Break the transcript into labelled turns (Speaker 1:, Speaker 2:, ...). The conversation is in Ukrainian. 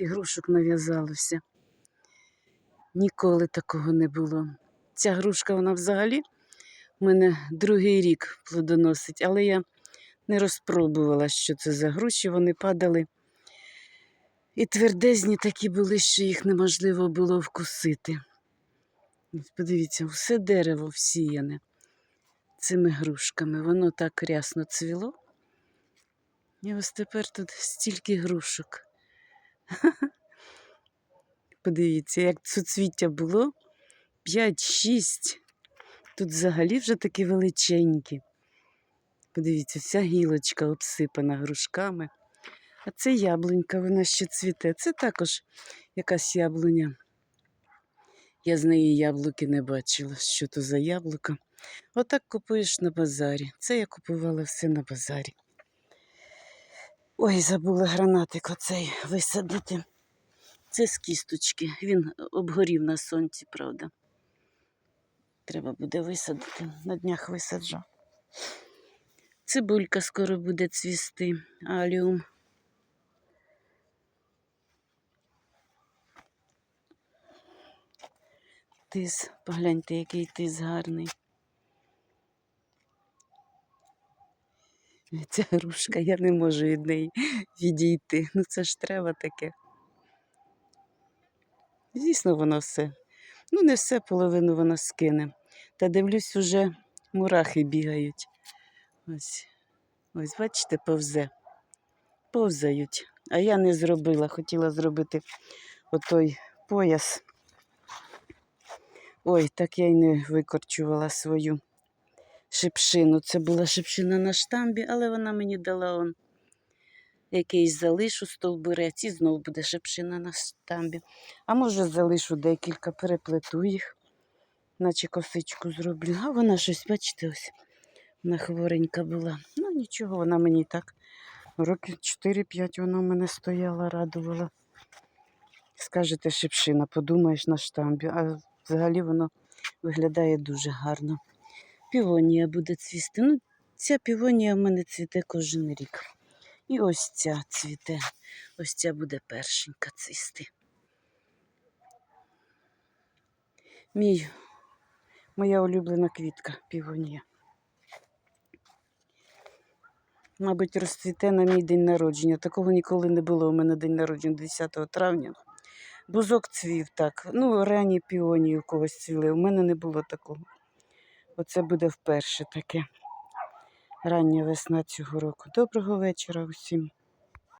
Speaker 1: ігрушок нав'язалося. Ніколи такого не було. Ця грушка, вона взагалі в мене другий рік плодоносить, але я не розпробувала, що це за груші. Вони падали. І твердезні такі були, що їх неможливо було вкусити. Подивіться, все дерево всіяне цими грушками. Воно так рясно цвіло. І ось тепер тут стільки грушок. Подивіться, як суцвіття було. 5-6. Тут взагалі вже такі величенькі. Подивіться, вся гілочка обсипана грушками. А це яблунька, вона ще цвіте. Це також якась яблуня. Я з неї яблуки не бачила. Що то за яблука? Отак купуєш на базарі. Це я купувала все на базарі. Ой, забула гранатик оцей висадити. Це з кісточки. Він обгорів на сонці, правда. Треба буде висадити. На днях висаджу. Цибулька скоро буде цвісти. Аліум. Тис, погляньте, який тис гарний. Ця грушка, я не можу від неї відійти. Ну це ж треба таке. Звісно, воно все. Ну, не все, половину вона скине. Та дивлюсь, уже мурахи бігають. Ось, ось, бачите, повзе. Повзають. А я не зробила, хотіла зробити отой пояс. Ой, так я й не викорчувала свою шипшину. Це була шипшина на штамбі, але вона мені дала он якийсь залишу стовбурець і знов буде шипшина на штамбі. А може залишу декілька, переплету їх, наче косичку зроблю. А вона щось, бачите, ось вона хворенька була. Ну нічого, вона мені так. Років 4-5 вона в мене стояла, радувала. Скажете, шипшина, подумаєш на штамбі, а взагалі воно виглядає дуже гарно. Півонія буде цвісти. Ну, ця півонія в мене цвіте кожен рік. І ось ця цвіте. Ось ця буде першенька цвісти. Мій, моя улюблена квітка півонія. Мабуть, розцвіте на мій день народження. Такого ніколи не було. У мене день народження 10 травня. Бузок цвів так. Ну, ранні піонії у когось цвіли. У мене не було такого. Оце буде вперше таке. Рання весна цього року. Доброго вечора усім.